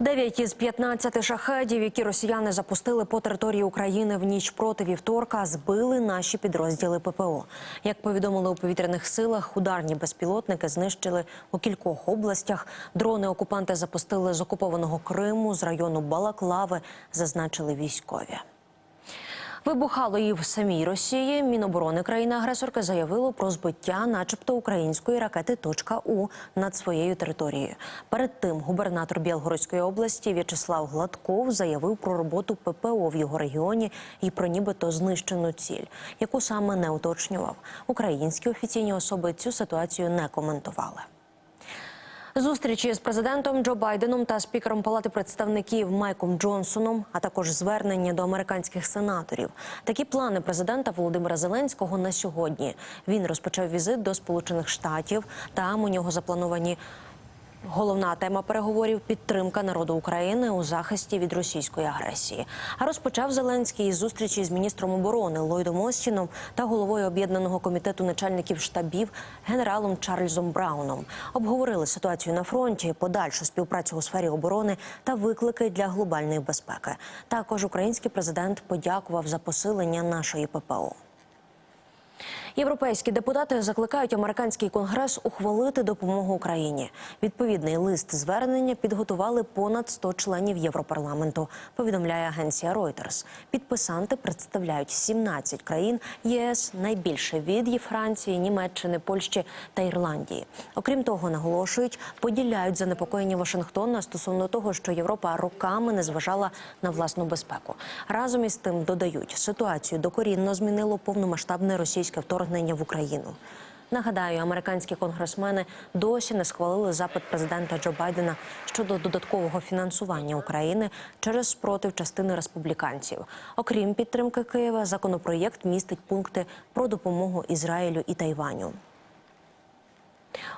Дев'ять із 15 шахедів, які росіяни запустили по території України в ніч проти вівторка, збили наші підрозділи ППО. Як повідомили у повітряних силах, ударні безпілотники знищили у кількох областях. Дрони окупанти запустили з окупованого Криму, з району Балаклави, зазначили військові. Вибухало і в самій Росії. Міноборони країни-агресорки заявило про збиття, начебто, української ракети «Точка У» над своєю територією. Перед тим губернатор Білгородської області В'ячеслав Гладков заявив про роботу ППО в його регіоні і про нібито знищену ціль, яку саме не уточнював. Українські офіційні особи цю ситуацію не коментували. Зустрічі з президентом Джо Байденом та спікером Палати представників Майком Джонсоном, а також звернення до американських сенаторів. Такі плани президента Володимира Зеленського на сьогодні. Він розпочав візит до Сполучених Штатів. Там у нього заплановані. Головна тема переговорів підтримка народу України у захисті від російської агресії. А розпочав Зеленський зустрічі з міністром оборони Ллойдом Остіном та головою об'єднаного комітету начальників штабів генералом Чарльзом Брауном. Обговорили ситуацію на фронті, подальшу співпрацю у сфері оборони та виклики для глобальної безпеки. Також український президент подякував за посилення нашої ППО. Європейські депутати закликають американський конгрес ухвалити допомогу Україні. Відповідний лист звернення підготували понад 100 членів Європарламенту. Повідомляє агенція Reuters. Підписанти представляють 17 країн ЄС, найбільше від є Франції, Німеччини, Польщі та Ірландії. Окрім того, наголошують, поділяють занепокоєння Вашингтона стосовно того, що Європа роками не зважала на власну безпеку. Разом із тим додають, ситуацію докорінно змінило повномасштабне російське вторгнення в Україну. Нагадаю, американські конгресмени досі не схвалили запит президента Джо Байдена щодо додаткового фінансування України через спротив частини республіканців. Окрім підтримки Києва, законопроєкт містить пункти про допомогу Ізраїлю і Тайваню.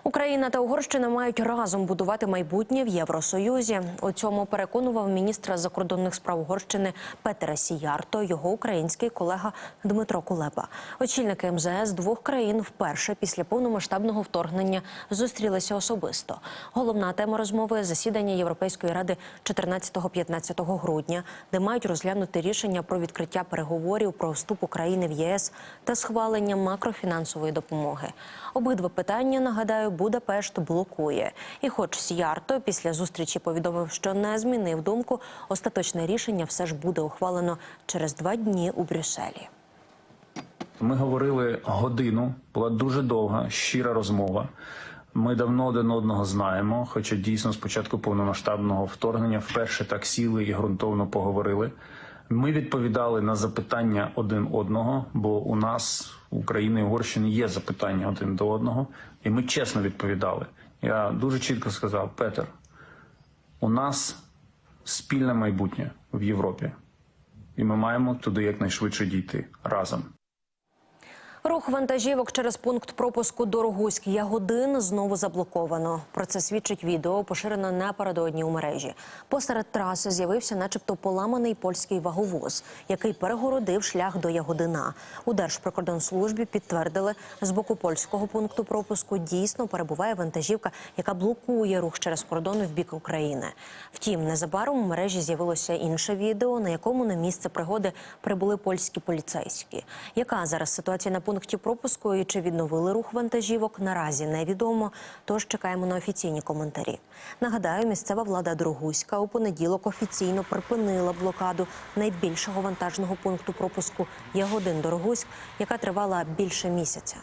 Україна та Угорщина мають разом будувати майбутнє в Євросоюзі. У цьому переконував міністра закордонних справ Угорщини Петера Сіярто, його український колега Дмитро Кулеба. Очільники МЗС двох країн вперше після повномасштабного вторгнення зустрілися особисто. Головна тема розмови засідання Європейської ради 14-15 грудня, де мають розглянути рішення про відкриття переговорів про вступ України в ЄС та схвалення макрофінансової допомоги. Обидва питання нагадаю, Будапешт блокує. І, хоч Сіярто після зустрічі повідомив, що не змінив думку, остаточне рішення все ж буде ухвалено через два дні у Брюсселі. Ми говорили годину, була дуже довга, щира розмова. Ми давно один одного знаємо, хоча дійсно спочатку повномасштабного вторгнення вперше так сіли і ґрунтовно поговорили. Ми відповідали на запитання один одного, бо у нас, України і Угорщини, є запитання один до одного, і ми чесно відповідали. Я дуже чітко сказав: Петер, у нас спільне майбутнє в Європі, і ми маємо туди якнайшвидше дійти разом. Рух вантажівок через пункт пропуску Дорогуськ Ягодин знову заблоковано. Про це свідчить відео, поширено напередодні у мережі. Посеред траси з'явився, начебто, поламаний польський ваговоз, який перегородив шлях до Ягодина. У Держприкордонслужбі підтвердили, з боку польського пункту пропуску дійсно перебуває вантажівка, яка блокує рух через кордон в бік України. Втім, незабаром у мережі з'явилося інше відео, на якому на місце пригоди прибули польські поліцейські. Яка зараз ситуація на пункті пропуску і чи відновили рух вантажівок, наразі невідомо. Тож чекаємо на офіційні коментарі. Нагадаю, місцева влада Другуська у понеділок офіційно припинила блокаду найбільшого вантажного пункту пропуску Ягодин Дорогуськ, яка тривала більше місяця.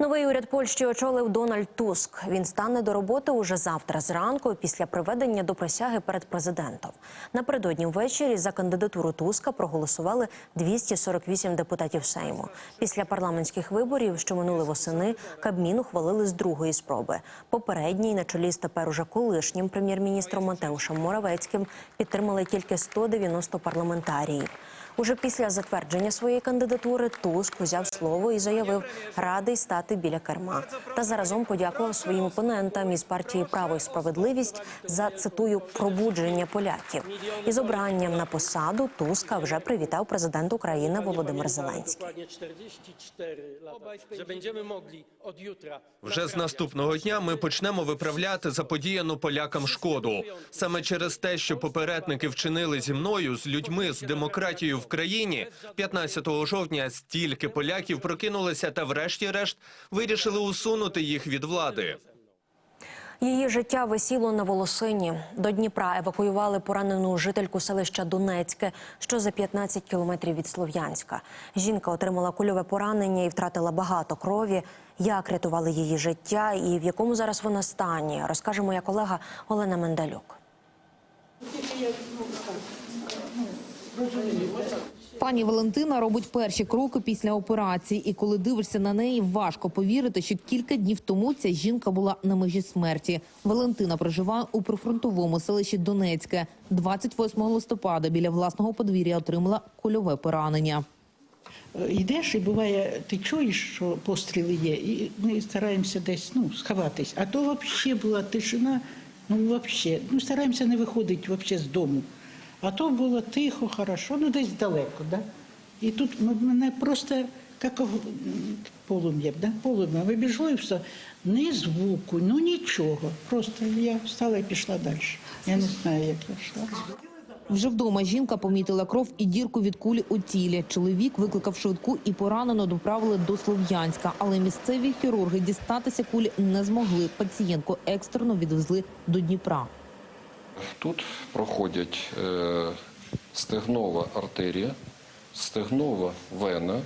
Новий уряд Польщі очолив Дональд Туск. Він стане до роботи уже завтра зранку, після приведення до присяги перед президентом. Напередодні ввечері за кандидатуру Туска проголосували 248 депутатів Сейму. Після парламентських виборів, що минули восени, Кабмін ухвалили з другої спроби. Попередній на чолі з тепер уже колишнім прем'єр-міністром Матеушем Моравецьким підтримали тільки 190 парламентаріїв. Уже після затвердження своєї кандидатури Туск взяв слово і заявив, радий стати біля керма. Та заразом подякував своїм опонентам із партії Право і справедливість за цитую пробудження поляків. Із обранням на посаду Туска вже привітав президент України Володимир Зеленський. Dokładnie 44 lata, że będziemy mogli od jutra Вже з наступного дня ми почнемо виправляти заподіяну полякам шкоду. Саме через те, що попередники вчинили зі мною з людьми з демократією в країні, 15 жовтня стільки поляків прокинулися та, врешті-решт, вирішили усунути їх від влади. Її життя висіло на волосині. До Дніпра евакуювали поранену жительку селища Донецьке, що за 15 кілометрів від Слов'янська. Жінка отримала кульове поранення і втратила багато крові. Як рятували її життя і в якому зараз вона стані, розкаже моя колега Олена Мендалюк. Пані Валентина робить перші кроки після операції, і коли дивишся на неї, важко повірити, що кілька днів тому ця жінка була на межі смерті. Валентина проживає у прифронтовому селищі Донецьке. 28 листопада біля власного подвір'я отримала кульове поранення. Йдеш і буває, ти чуєш, що постріли є, і ми стараємося десь ну, сховатись. А то взагалі була тишина, ну взагалі, ну стараємося не виходити взагалі з дому. А то було тихо, хорошо, ну десь далеко, да? І тут мене просто як полум'я, да? полум'я. Вибіжало і все. Ні звуку, ну нічого. Просто я встала і пішла далі. Я не знаю, як я йшла. Вже вдома жінка помітила кров і дірку від кулі у тілі. Чоловік викликав швидку і поранено доправили до Слов'янська. Але місцеві хірурги дістатися кулі не змогли. Пацієнтку екстрено відвезли до Дніпра. Тут проходять е, стегнова артерія, стегнова вена,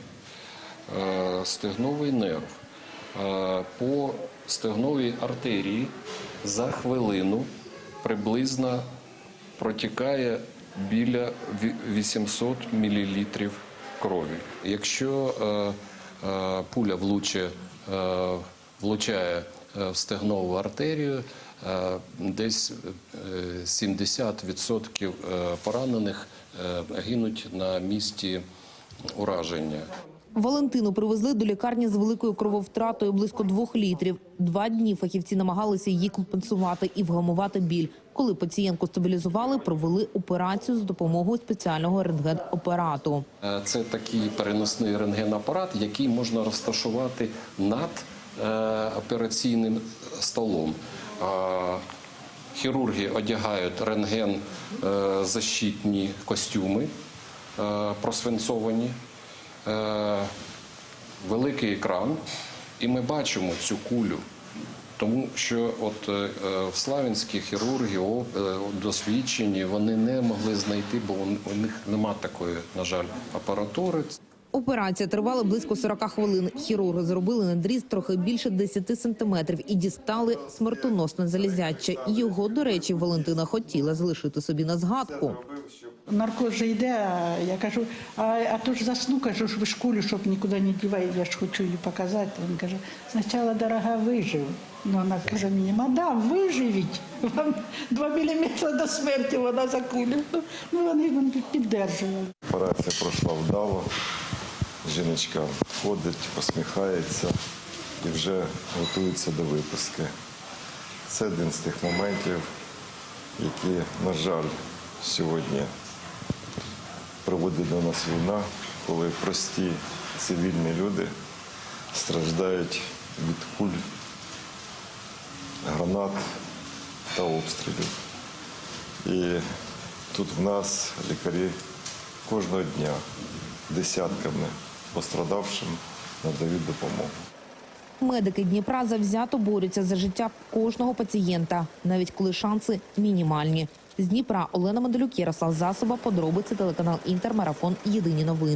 е, стегновий нерв. Е, по стегновій артерії за хвилину приблизно протікає біля 800 мл крові. Якщо пуля влучає в стегнову артерію, десь е, 70% е, поранених е, гинуть на місці ураження. Валентину привезли до лікарні з великою крововтратою близько двох літрів. Два дні фахівці намагалися її компенсувати і вгамувати біль. Коли пацієнтку стабілізували, провели операцію з допомогою спеціального рентген-операту. Е, Це такий переносний рентгенапарат, який можна розташувати над операційним столом. Е, Хірурги одягають рентген е, защитні костюми е, просвинцовані, е, великий екран, і ми бачимо цю кулю. Тому що от е, е, в Славянські хірурги е, досвідчені, вони не могли знайти, бо у- них нема такої, на жаль, апаратури. Операція тривала близько 40 хвилин. Хірурги зробили надріз трохи більше 10 сантиметрів і дістали смертоносне залізяче. Його, до речі, Валентина хотіла залишити собі на згадку. Наркоз же йде, а я кажу, а, а то ж засну, кажу, ж ви школю, щоб нікуди не дівай, я ж хочу її показати. Він каже, спочатку, дорога, вижив. Ну, вона каже мені, мадам, виживіть. Вам два міліметри до смерті вона за кулю. Ну, вони піддержували. Операція пройшла вдало. Жіночка ходить, посміхається і вже готується до виписки. Це один з тих моментів, які, на жаль, сьогодні приводить до нас війна, коли прості цивільні люди страждають від куль, гранат та обстрілів. І тут в нас лікарі кожного дня десятками пострадавшим надають допомогу. Медики Дніпра завзято борються за життя кожного пацієнта, навіть коли шанси мінімальні. З Дніпра Олена Медалюк, Ярослав Засоба, подробиці телеканал Інтермарафон. Єдині новини.